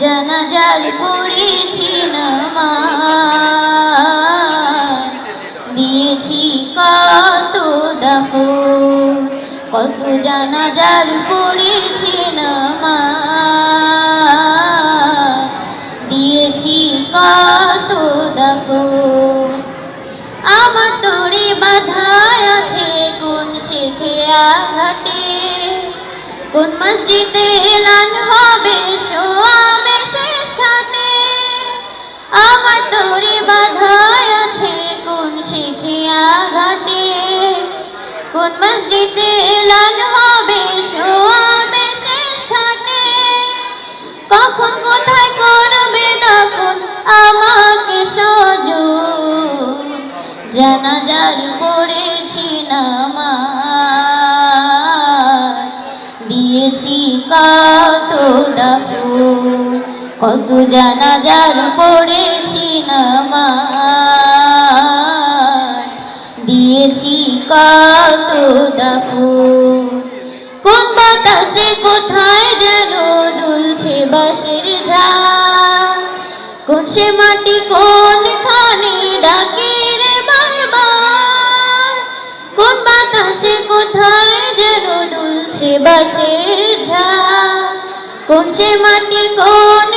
জানাজার পড়েছি নামাজ দিয়েছি কত দাহ, কত জানাজার পড়েছি নামাজ দিয়েছি কত দাহ, আমার তোরে বাধায় আছে কোন শেখে আঘাটে কোন মসজিদে এলান হবে সোয়াবে শেষ খাটে আমার তোরে বাধায় আছে কোন শেখে আঘাটে কোন মসজিদে এলান হবে সোয়াবে শেষ খাটে কখন, কোথায় করবে দাফন আমাকে সজন? জানাজার পড়েছি নামাজ কত দাফন কত জানাজার পড়েছি নামাজ, দিয়েছি কত দাফন কোন বাতাসে কোথায় যেন দুলছে বাঁশের ঝাঁ কোন সে মাটি কোন খানে ঝা ঝাঁ। কোন সে মাটি কোন